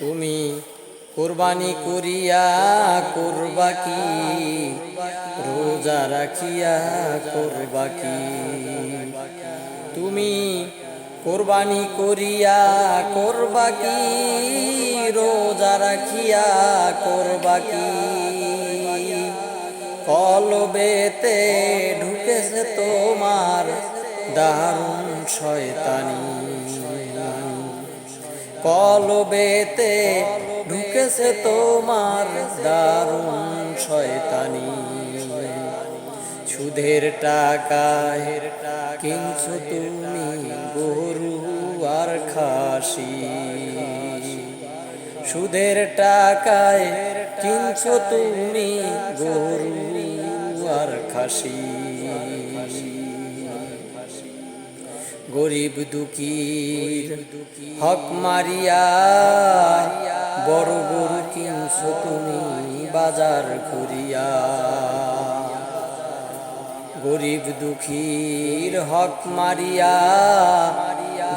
তুমি কোরবানি করিয়া করবা কি? রোজা রাখিয়া করবা কি? তুমি কোরবানি করিয়া করবা কি? রোজা রাখিয়া করবা কি? কলবেতে ঢুকেছে তোমার দারুণ শয়তানি। কলবেতে ঢুকেছে তোমার দারুণ শয়তানি। সুদের টাকায় কিনছো তুমি গরু আর খাসি। সুদের টাকায় কিনছো তুমি গরু আর খাসি। গরিব দুঃখীর হক মারিয়া, বড় গরু কিনছো তুমি বাজার ঘুরিয়া। গরিব দুঃখীর হক মারিয়া,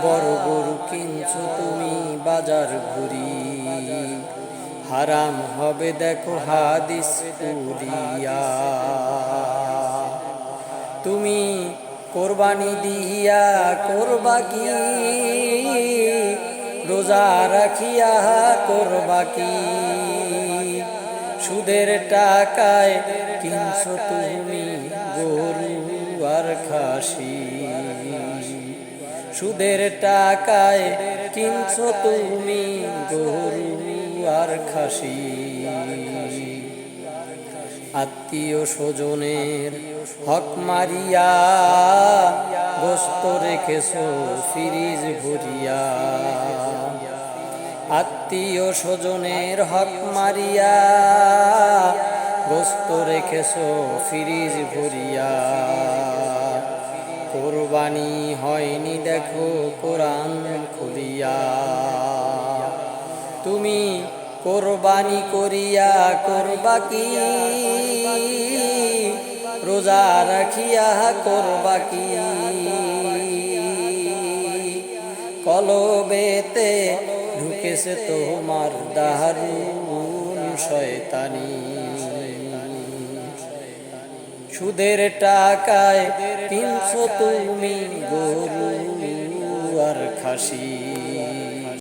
বড় গরু কিনছো তুমি বাজার ঘুরি হারাম হবে দেখো হাদিস পুরিয়া তুমি কোরবানি দিয়া করবা কি? রোজা রাখিয়া করবা কি? সুদের টাকায় কিনছো তুমি গরু আর খাসি। সুদের টাকায় কিনছো তুমি গরু আর খাসি। আত্মীয় স্বজনের হক মারিয়া গোস্ত রেখেছো, ফিরিজ ভরিয়া। আত্মীয় স্বজনের হক মারিয়া গোস্ত রেখেছো, ফিরিজ ভরিয়া। কোরবানি হয়নি দেখো, কোরআন খুলিয়া। তুমি কোরবানি করিয়া করবা কি? রোজা রাখিয়া করবা কি? কলবেতে ঢুকেছে তোমার দারুণ শয়তানি। সুদের টাকায় কিনছো তুমি গরু আর খাসি।